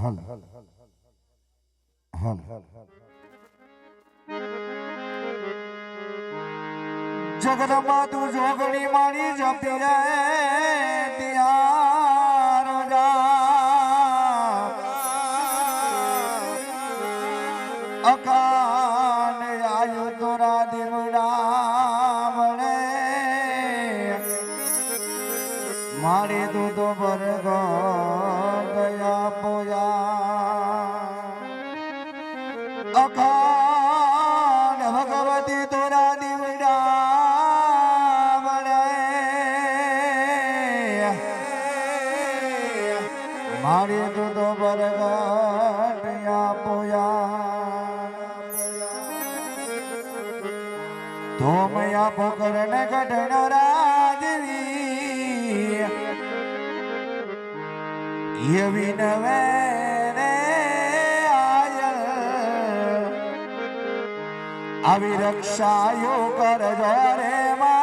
હલ હલ જગદંબા તું જોગણી મારી જપતી રહે ત્યાં રોજા મારી દૂધો પર ગયા પોયા. અખાન ભગવતી તોરા દીવડા મળે મારી દૂધો પર ગયા પોયા. ધોમયા પોકરણ ગઢડોરા യവിനവേ આવી રક્ષાયો કરજો રે મા.